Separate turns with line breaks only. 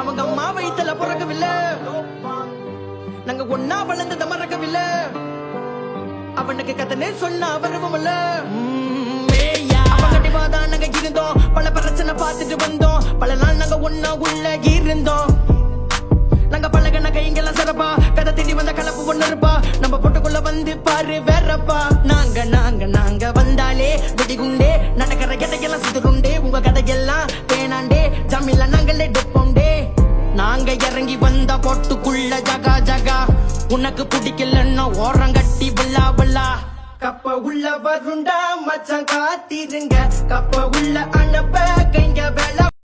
அவங்க அம்மா வயிற்றுல பிறக்கவில்லை. நாங்க ஒன்னா வளர்ந்தத மறக்கவில்லை அவனுக்கு கதனே சொன்ன அவருவம் இல்ல. அவங்கடிவாதான் நாங்க இருந்தோம். பல பிரச்சனை பார்த்துட்டு வந்தோம். பல நாள் நாங்க ஒன்னா உள்ள இருந்தோம். நாங்க பழகின கைங்கெல்லாம் சிறப்பா. கதை திடி வந்த கலப்பு ஒண்ணு இருப்பா. நம்ம பொட்டுக்குள்ள வந்து பாரு வேறப்பா. நாங்க நாங்க நாங்க வந்தாலே வெடிகுண்டே நடக்கிற கதைக்கெல்லாம் சுத்துருண்டே உங்க கதைக்கெல்லாம் பேனாண்டே ஜமில்லன்னா நாங்க இறங்கி வந்த போட்டுக்குள்ள ஜகா ஜகா. உனக்கு பிடிக்கலன்னா ஓரம் கட்டி பல்லா வில்லா கப்ப உள்ள வருண்டா மச்சம் காத்திருங்க. கப்ப உள்ள